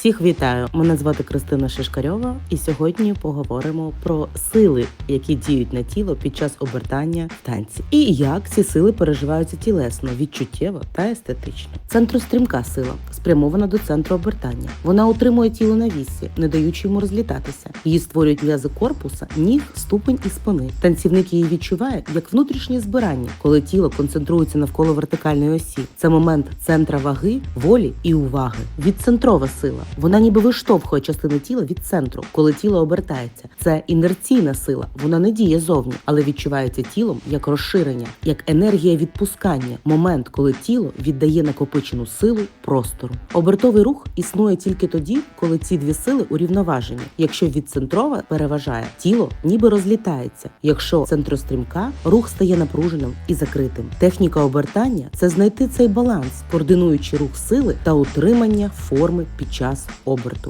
Всіх вітаю! Мене звати Кристина Шишкарьова, і сьогодні поговоримо про сили, які діють на тіло під час обертання танці, і як ці сили переживаються тілесно, відчуттєво та естетично. Центрострімка сила спрямована до центру обертання. Вона утримує тіло на вісі, не даючи йому розлітатися. Її створюють м'язи корпуса, ніг, ступень і спини. Танцівник її відчуває як внутрішнє збирання, коли тіло концентрується навколо вертикальної осі. Це момент центра ваги, волі і уваги. Відцентрова сила. Вона ніби виштовхує частини тіла від центру, коли тіло обертається. Це інерційна сила. Вона не діє зовні, але відчувається тілом як розширення, як енергія відпускання, момент, коли тіло віддає накопичену силу простору. Обертовий рух існує тільки тоді, коли ці дві сили урівноважені. Якщо відцентрова переважає, тіло ніби розлітається. Якщо центрострімка, рух стає напруженим і закритим. Техніка обертання це знайти цей баланс, координуючи рух сили та утримання форми під час оберту.